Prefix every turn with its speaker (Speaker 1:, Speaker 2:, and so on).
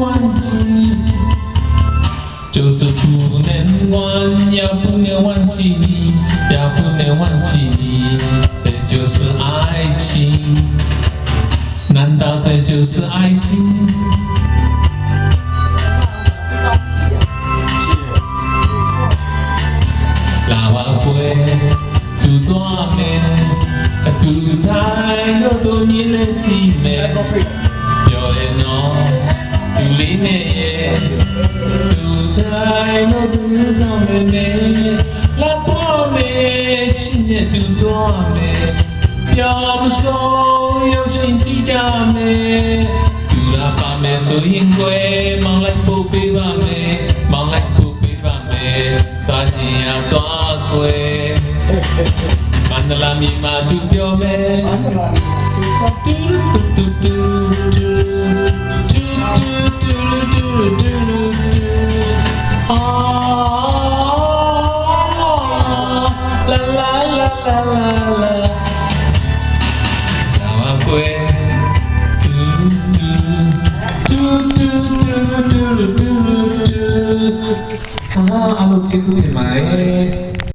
Speaker 1: 忘记，就是不能忘呀，不能忘记，呀，不能忘记，这就是爱情。难道这就是爱情？老阿婆，拄大面，拄在了多年的心门。 လေးနဲ့ရဲ့သူတိုင်းတို့သူဆောင်နေနေလာတော့နေချင်းရဲ့သူတော့နေပြောမဆုံးရုပ်ရှင်ကြည့်ကြမယ်သူလာပါမယ်ဆိုရင်ကွယ်မောင်လိုက်ဖို့ပေးပါမယ်မောင်လိုက်ဖို့ပေးပါမယ်သာချင်ရတော့ကွယ်မန္တလာမြေမှာသူပြောမယ်မန္တလ
Speaker 2: ာမြေ
Speaker 1: သူတူတူတူတူ လာလာလာလာလာလာလာမကွယ်တူတူတူတူတူတူတူတူအာအလုပ်ကျေးဇူးတင်ပါတယ်